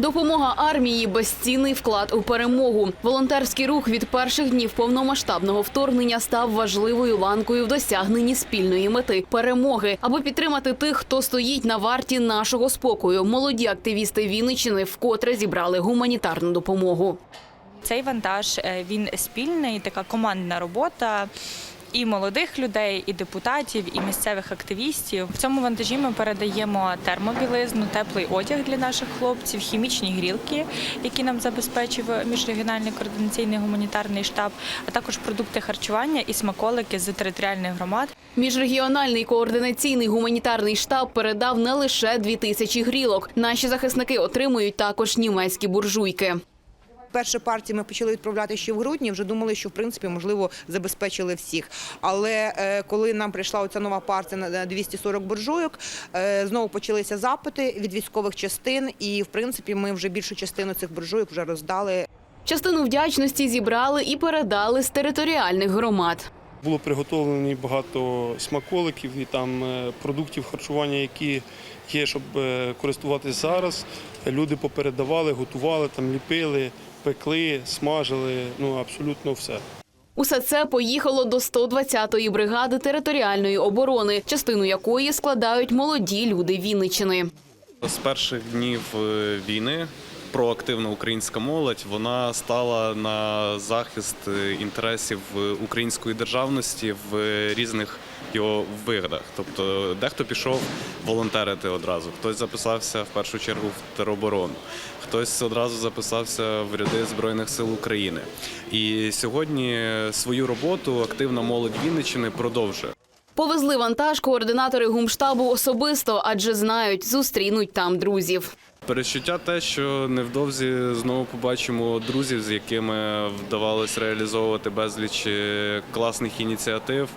Допомога армії безцінний вклад у перемогу. Волонтерський рух від перших днів повномасштабного вторгнення став важливою ланкою в досягненні спільної мети перемоги, аби підтримати тих, хто стоїть на варті нашого спокою. Молоді активісти Вінниччини вкотре зібрали гуманітарну допомогу. Цей вантаж е, він спільний, така командна робота. І молодих людей, і депутатів, і місцевих активістів. В цьому вантажі ми передаємо термобілизну, теплий одяг для наших хлопців, хімічні грілки, які нам забезпечив міжрегіональний координаційний гуманітарний штаб, а також продукти харчування і смаколики з територіальних громад. Міжрегіональний координаційний гуманітарний штаб передав не лише дві тисячі грілок. Наші захисники отримують також німецькі буржуйки. Перші партії ми почали відправляти ще в грудні. Вже думали, що в принципі можливо забезпечили всіх. Але е, коли нам прийшла оця нова партія на 240 буржуйок, е, знову почалися запити від військових частин, і в принципі ми вже більшу частину цих буржуйок вже роздали. Частину вдячності зібрали і передали з територіальних громад. Було приготовлені багато смаколиків і там е, продуктів харчування, які є, щоб е, користуватись зараз. Люди попередавали, готували, там ліпили, пекли, смажили. Ну абсолютно все. Усе це поїхало до 120-ї бригади територіальної оборони, частину якої складають молоді люди Вінниччини. З перших днів е, війни проактивна українська молодь вона стала на захист е, інтересів е, української державності в різних його виглядах. Тобто, дехто пішов волонтерити одразу, хтось записався в першу чергу в тероборону, хтось одразу записався в ряди збройних сил України. І сьогодні свою роботу активна молодь Вінниччини продовжує. Повезли вантаж координатори гумштабу особисто, адже знають, зустрінуть там друзів. Перечуття те, що невдовзі знову побачимо друзів, з якими вдавалось реалізовувати безліч е, класних ініціатив,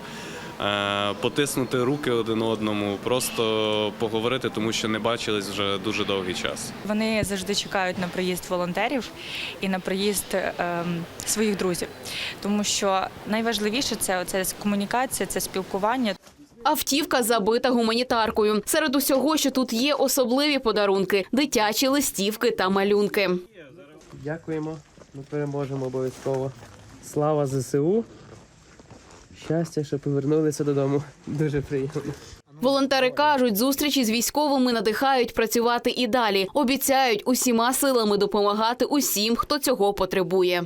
е, потиснути руки один одному, просто поговорити, тому що не бачились вже дуже довгий час. Вони завжди чекають на приїзд волонтерів і на приїзд ем, своїх друзів, тому що найважливіше це оце комунікація, це спілкування. Автівка забита гуманітаркою. Серед усього, що тут є, особливі подарунки, дитячі листівки та малюнки. Дякуємо. Ми переможемо обов'язково. Слава ЗСУ. Щастя, що повернулися додому. Дуже приємно. Волонтери кажуть, зустрічі з військовими надихають працювати і далі. Обіцяють усіма силами допомагати усім, хто цього потребує.